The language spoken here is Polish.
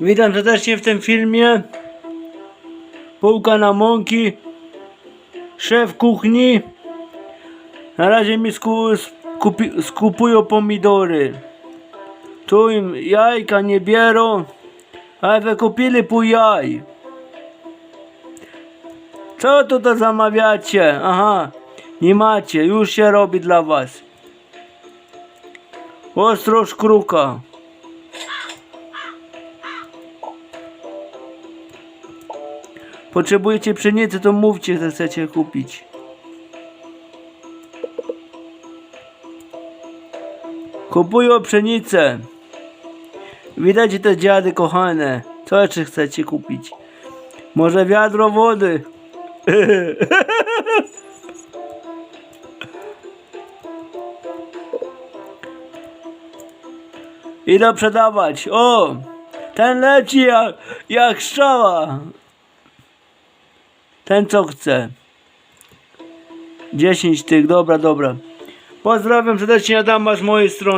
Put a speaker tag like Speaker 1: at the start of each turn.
Speaker 1: Witam serdecznie w tym filmie. Półka na mąki. Szef kuchni. Na razie mi sku, skupi, skupują pomidory. Tu im jajka nie bierą. A wy kupili pół jaj. Co tu to zamawiacie? Aha, nie macie, już się robi dla was. Ostro szkruka. Potrzebujecie pszenicy, to mówcie, że chcecie kupić. Kupują pszenicę. Widać te dziady kochane. Co jeszcze chcecie kupić? Może wiadro wody? Idę sprzedawać. O! Ten leci jak, jak strzała. Ten co chce. 10 tych, dobra, dobra. Pozdrawiam serdecznie Adama z mojej strony.